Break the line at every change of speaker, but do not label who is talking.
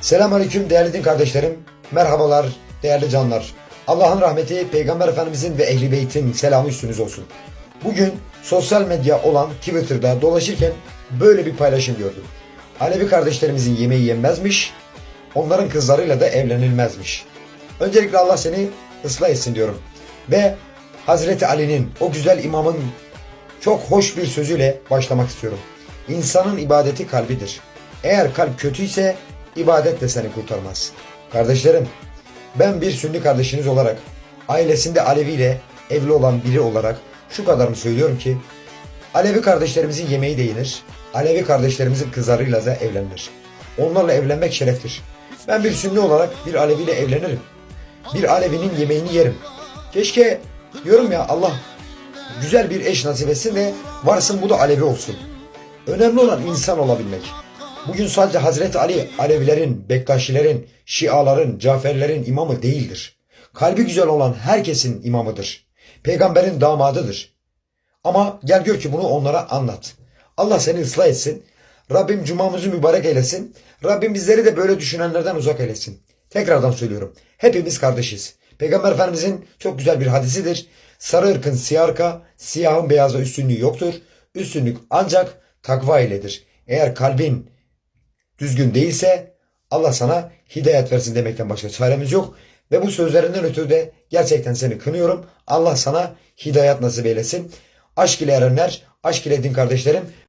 Selamünaleyküm değerli din kardeşlerim. Merhabalar değerli canlar. Allah'ın rahmeti Peygamber Efendimizin ve Ehli Beyt'in selamı üstünüz olsun. Bugün sosyal medya olan Twitter'da dolaşırken böyle bir paylaşım gördüm. Alevi kardeşlerimizin yemeği yenmezmiş, onların kızlarıyla da evlenilmezmiş. Öncelikle Allah seni ıslah etsin diyorum. Ve Hazreti Ali'nin o güzel imamın çok hoş bir sözüyle başlamak istiyorum. İnsanın ibadeti kalbidir. Eğer kalp kötüyse ibadet de seni kurtarmaz. Kardeşlerim, ben bir sünni kardeşiniz olarak, ailesinde Alevi ile evli olan biri olarak şu kadarını söylüyorum ki, Alevi kardeşlerimizin yemeği de yenir, Alevi kardeşlerimizin kızlarıyla da evlenilir. Onlarla evlenmek şereftir. Ben bir sünni olarak bir Alevi ile evlenirim. Bir Alevinin yemeğini yerim. Keşke diyorum ya Allah güzel bir eş nasip etsin ve varsın bu da Alevi olsun. Önemli olan insan olabilmek. Bugün sadece Hazreti Ali Alevilerin, Bektaşilerin, Şiaların, Caferlerin imamı değildir. Kalbi güzel olan herkesin imamıdır. Peygamberin damadıdır. Ama gel gör ki bunu onlara anlat. Allah seni ıslah etsin. Rabbim cumamızı mübarek eylesin. Rabbim bizleri de böyle düşünenlerden uzak eylesin. Tekrardan söylüyorum. Hepimiz kardeşiz. Peygamber Efendimizin çok güzel bir hadisidir. Sarı ırkın siyah ırka, siyahın beyaza üstünlüğü yoktur. Üstünlük ancak takva iledir. Eğer kalbin düzgün değilse Allah sana hidayet versin demekten başka çaremiz yok. Ve bu sözlerinden ötürü de gerçekten seni kınıyorum. Allah sana hidayet nasip eylesin. Aşk ile erenler, aşk ile din kardeşlerim